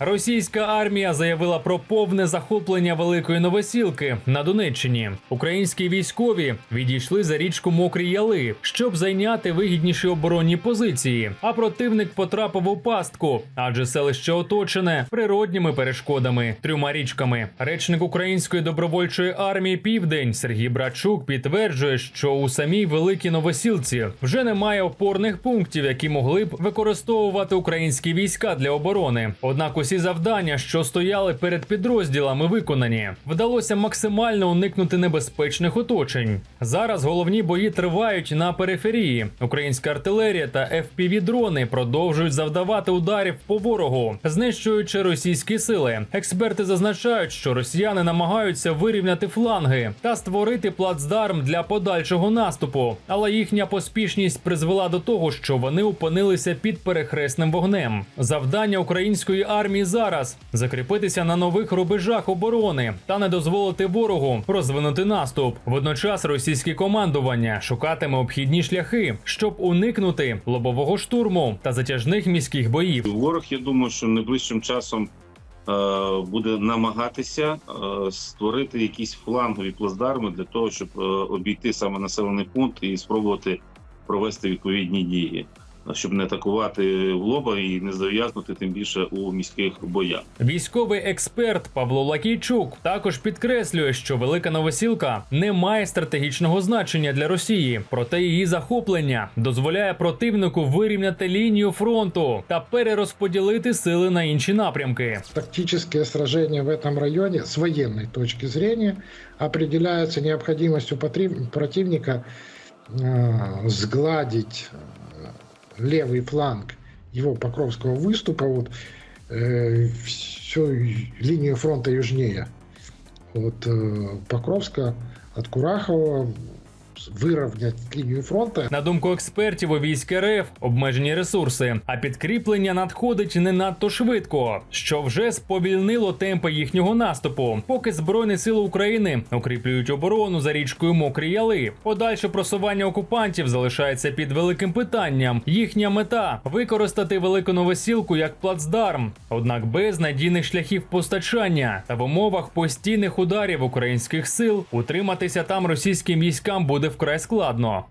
Російська армія заявила про повне захоплення великої новосілки на Донеччині. Українські військові відійшли за річку Мокрі Яли, щоб зайняти вигідніші оборонні позиції. А противник потрапив у пастку, адже селище оточене природніми перешкодами, трьома річками. Речник української добровольчої армії Південь Сергій Брачук підтверджує, що у самій великій новосілці вже немає опорних пунктів, які могли б використовувати українські війська для оборони. Однак усі завдання, що стояли перед підрозділами, виконані. Вдалося максимально уникнути небезпечних оточень. Зараз головні бої тривають на периферії. Українська артилерія та fpv дрони продовжують завдавати ударів по ворогу, знищуючи російські сили. Експерти зазначають, що росіяни намагаються вирівняти фланги та створити плацдарм для подальшого наступу, але їхня поспішність призвела до того, що вони опинилися під перехресним вогнем. Завдання української армії зараз закріпитися на нових рубежах оборони та не дозволити ворогу розвинути наступ. Водночас російське командування шукатиме обхідні шляхи, щоб уникнути лобового штурму та затяжних міських боїв. Ворог, я думаю, що найближчим часом е, буде намагатися е, створити якісь флангові плацдарми для того, щоб е, обійти саме населений пункт і спробувати провести відповідні дії, щоб не атакувати в лоба і не зав'язнути тим більше у міських боях. Військовий експерт Павло Лакійчук також підкреслює, що велика новосілка не має стратегічного значення для Росії, проте її захоплення дозволяє противнику вирівняти лінію фронту та перерозподілити сили на інші напрямки. Тактические сражения в этом районе с военной точки зрения определяются необходимостью потрив- противника э, сгладить э, левый фланг его Покровского выступа, вот, э, всю линию фронта южнее. От э, Покровска, от Курахова, выровнять линию фронта На думку експертів, у військ РФ обмежені ресурси, а підкріплення надходить не надто швидко, що вже сповільнило темпи їхнього наступу. Поки збройні сили України укріплюють оборону за річкою Мокрі Яли. Подальше просування окупантів залишається під великим питанням. Їхня мета використати велику новосілку як плацдарм, однак без надійних шляхів постачання та в умовах постійних ударів українських сил утриматися там російським військам буде вкрай складно.